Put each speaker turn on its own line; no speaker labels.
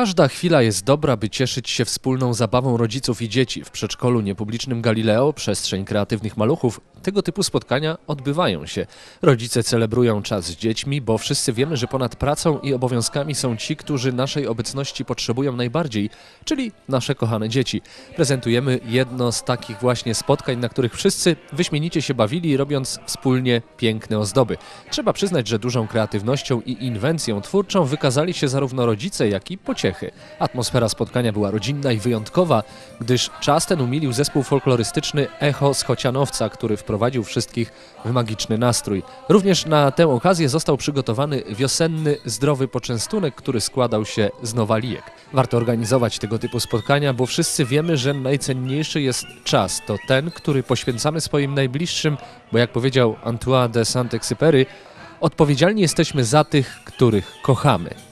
Każda chwila jest dobra, by cieszyć się wspólną zabawą rodziców i dzieci. W przedszkolu niepublicznym Galileo, przestrzeń kreatywnych maluchów, tego typu spotkania odbywają się. Rodzice celebrują czas z dziećmi, bo wszyscy wiemy, że ponad pracą i obowiązkami są ci, którzy naszej obecności potrzebują najbardziej, czyli nasze kochane dzieci. Prezentujemy jedno z takich właśnie spotkań, na których wszyscy wyśmienicie się bawili, robiąc wspólnie piękne ozdoby. Trzeba przyznać, że dużą kreatywnością i inwencją twórczą wykazali się zarówno rodzice, jak i pociechy. Atmosfera spotkania była rodzinna i wyjątkowa, gdyż czas ten umilił zespół folklorystyczny Echo z Chocianowca, który wprowadził wszystkich w magiczny nastrój. Również na tę okazję został przygotowany wiosenny, zdrowy poczęstunek, który składał się z nowalijek. Warto organizować tego typu spotkania, bo wszyscy wiemy, że najcenniejszy jest czas. To ten, który poświęcamy swoim najbliższym, bo jak powiedział Antoine de Saint-Exupéry, odpowiedzialni jesteśmy za tych, których kochamy.